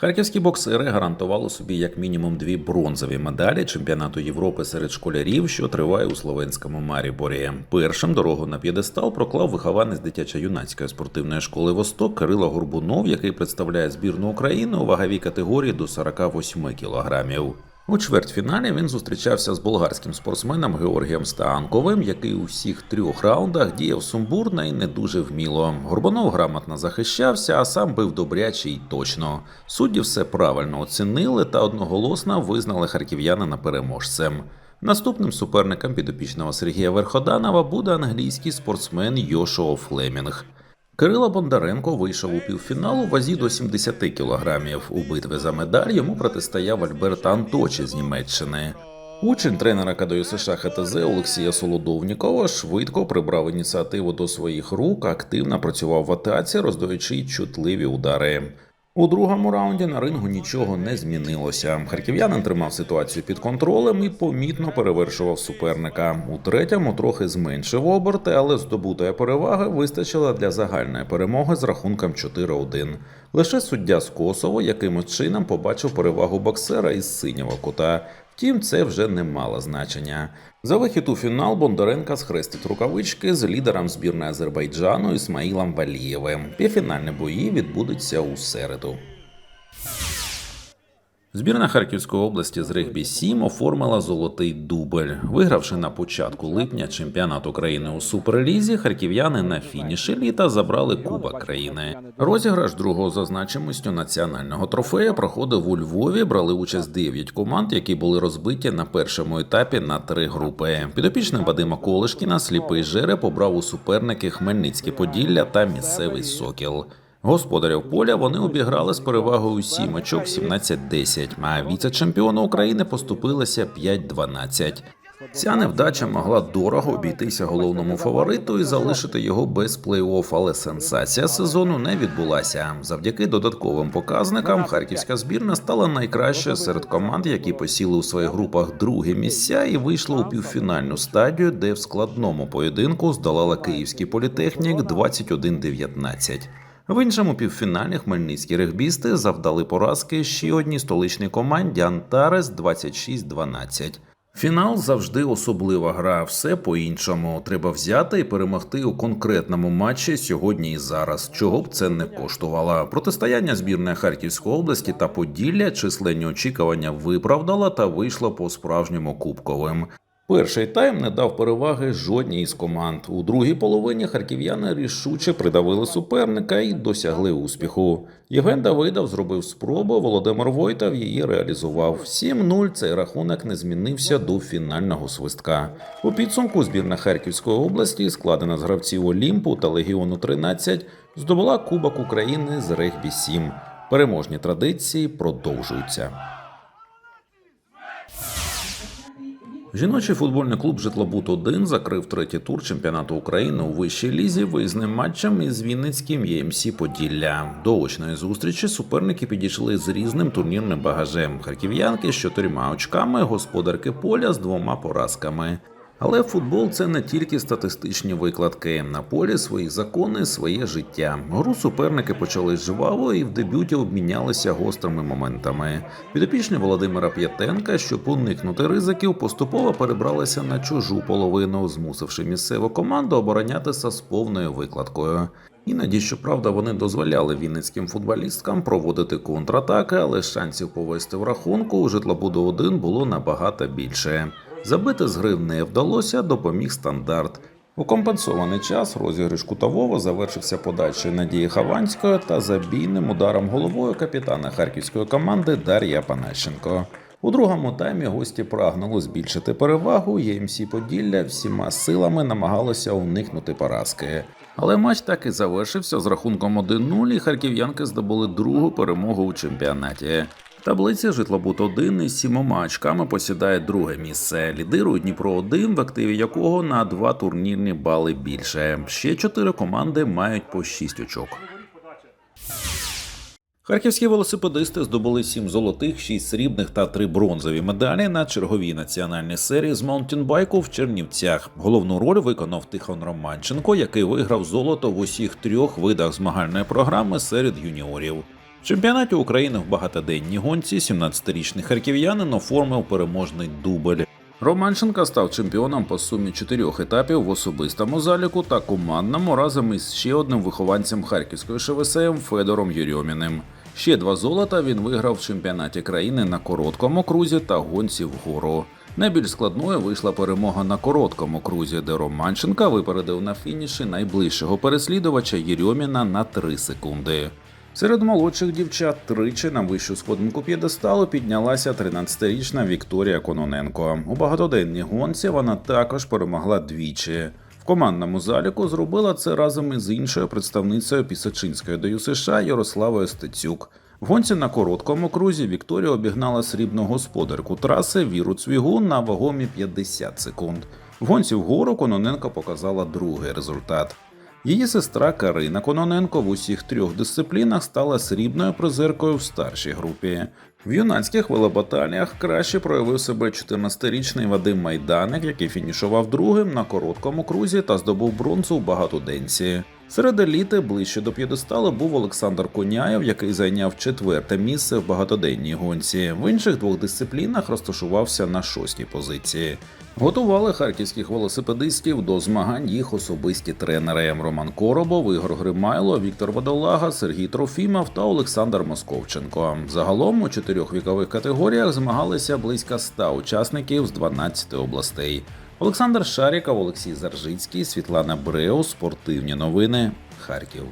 Харківські боксери гарантували собі як мінімум дві бронзові медалі чемпіонату Європи серед школярів, що триває у словенському Маріборі. Першим дорогу на п'єдестал проклав вихованець дитячо-юнацької спортивної школи Восток Кирило Горбунов, який представляє збірну України у ваговій категорії до 48 кілограмів. У чвертьфіналі він зустрічався з болгарським спортсменом Георгієм Стаанковим, який у всіх трьох раундах діяв сумбурно і не дуже вміло. Горбунов грамотно захищався, а сам бив добряче й точно. Судді все правильно оцінили та одноголосно визнали харків'янина переможцем. Наступним суперником підопічного Сергія Верходанова буде англійський спортсмен Йошуа Флемінг. Кирило Бондаренко вийшов у півфіналу в вазі до 70 кілограмів. У битві за медаль йому протистояв Альберт Анточі з Німеччини. Учень тренера КДЮ США ХТЗ Олексія Солодовнікова швидко прибрав ініціативу до своїх рук, активно працював в атаці, роздаючи чутливі удари. У другому раунді на рингу нічого не змінилося. Харків'янин тримав ситуацію під контролем і помітно перевершував суперника. У третьому трохи зменшив оберти, але здобутої переваги вистачило для загальної перемоги з рахунком 4-1. Лише суддя з Косово якимось чином побачив перевагу боксера із синього кута. Втім, це вже не мало значення. За вихід у фінал Бондаренка схрестить рукавички з лідером збірної Азербайджану Ісмаїлом Валієвим. Півфінальні бої відбудуться у середу. Збірна Харківської області з регбі 7 оформила золотий дубль. Вигравши на початку липня чемпіонат України у суперлізі, харків'яни на фініші літа забрали Кубок країни. Розіграш другого за значимостю національного трофея проходив у Львові. Брали участь 9 команд, які були розбиті на першому етапі на три групи. Підопічний Вадима Колишкіна сліпий жереб обрав у суперники Хмельницьке Поділля та місцевий Сокіл. Господарів поля вони обіграли з перевагою 7 очок 17-10, а віце-чемпіони України поступилися 5-12. Ця невдача могла дорого обійтися головному фавориту і залишити його без плей-офф, але сенсація сезону не відбулася. Завдяки додатковим показникам харківська збірна стала найкращою серед команд, які посіли у своїх групах другі місця і вийшла у півфінальну стадію, де в складному поєдинку здолала київський політехнік 21-19. В іншому півфіналі хмельницькі регбісти завдали поразки ще одній столичній команді Антарес 26-12. Фінал завжди особлива гра. Все по-іншому. Треба взяти і перемогти у конкретному матчі сьогодні і зараз, чого б це не коштувало. Протистояння збірної Харківської області та Поділля численні очікування виправдала та вийшло по справжньому кубковим. Перший тайм не дав переваги жодній із команд. У другій половині харків'яни рішуче придавили суперника і досягли успіху. Євген Давидов зробив спробу, Володимир Войтов її реалізував. 7-0 цей рахунок не змінився до фінального свистка. У підсумку збірна Харківської області, складена з гравців Олімпу та Легіону 13, здобула Кубок України з регбі 7. Переможні традиції продовжуються. Жіночий футбольний клуб Житлобут 1 закрив третій тур чемпіонату України у вищій лізі виїзним матчем із Вінницьким ЄМС Поділля. До очної зустрічі суперники підійшли з різним турнірним багажем. Харків'янки з чотирма очками, господарки поля з двома поразками. Але футбол це не тільки статистичні викладки. На полі свої закони, своє життя. Гру суперники почали жваво і в дебюті обмінялися гострими моментами. Підопічні Володимира П'ятенка, щоб уникнути ризиків, поступово перебралися на чужу половину, змусивши місцеву команду оборонятися з повною викладкою. Іноді, щоправда, вони дозволяли вінницьким футболісткам проводити контратаки, але шансів повести в рахунку у житлобуду 1 було набагато більше. Забити з гри не вдалося, допоміг стандарт. У компенсований час розіграш кутового завершився подачею Надії Хованської та забійним ударом головою капітана харківської команди Дар'я Панащенко. У другому таймі гості прагнули збільшити перевагу. ЄМС Поділля всіма силами намагалося уникнути поразки. Але матч так і завершився з рахунком 1-0, і харків'янки здобули другу перемогу у чемпіонаті. В таблиці житлобут 1 із сімома очками посідає друге місце. Лідирує Дніпро 1 в активі якого на два турнірні бали більше. Ще чотири команди мають по 6 очок. Харківські велосипедисти здобули 7 золотих, 6 срібних та 3 бронзові медалі на черговій національній серії з маунтінбайку в Чернівцях. Головну роль виконав Тихон Романченко, який виграв золото в усіх трьох видах змагальної програми серед юніорів. Чемпіонаті України в багатоденній гонці 17-річний харків'янин оформив переможний дубль. Романченка став чемпіоном по сумі чотирьох етапів в особистому заліку та командному разом із ще одним вихованцем харківської ШВСМ Федором Юрьоміним. Ще два золота він виграв в чемпіонаті країни на короткому крузі та гонці вгору. Найбільш складною вийшла перемога на короткому крузі, де Романченка випередив на фініші найближчого переслідувача Єрьоміна на 3 секунди. Серед молодших дівчат тричі на вищу сходинку п'єдесталу піднялася 13-річна Вікторія Кононенко. У багатоденній гонці вона також перемогла двічі. В командному заліку зробила це разом із іншою представницею Пісочинської ДЮСШ США Ярославою Стецюк. В гонці на короткому крузі Вікторія обігнала срібну господарку траси Віру Цвігун на вагомі 50 секунд. В гонці вгору Кононенко показала другий результат. Її сестра Карина Кононенко в усіх трьох дисциплінах стала срібною призеркою в старшій групі. В юнацьких велобаталіях краще проявив себе 14-річний Вадим Майданик, який фінішував другим на короткому крузі та здобув бронзу в багатоденці. Серед еліти ближче до п'єдесталу був Олександр Коняєв, який зайняв четверте місце в багатоденній гонці. В інших двох дисциплінах розташувався на шостій позиції. Готували харківських велосипедистів до змагань їх особисті тренери Роман Коробов, Ігор Гримайло, Віктор Водолага, Сергій Трофімов та Олександр Московченко. Загалом у чотирьох вікових категоріях змагалися близько ста учасників з 12 областей. Олександр Шаріков, Олексій Заржицький, Світлана Бреус, спортивні новини, Харків.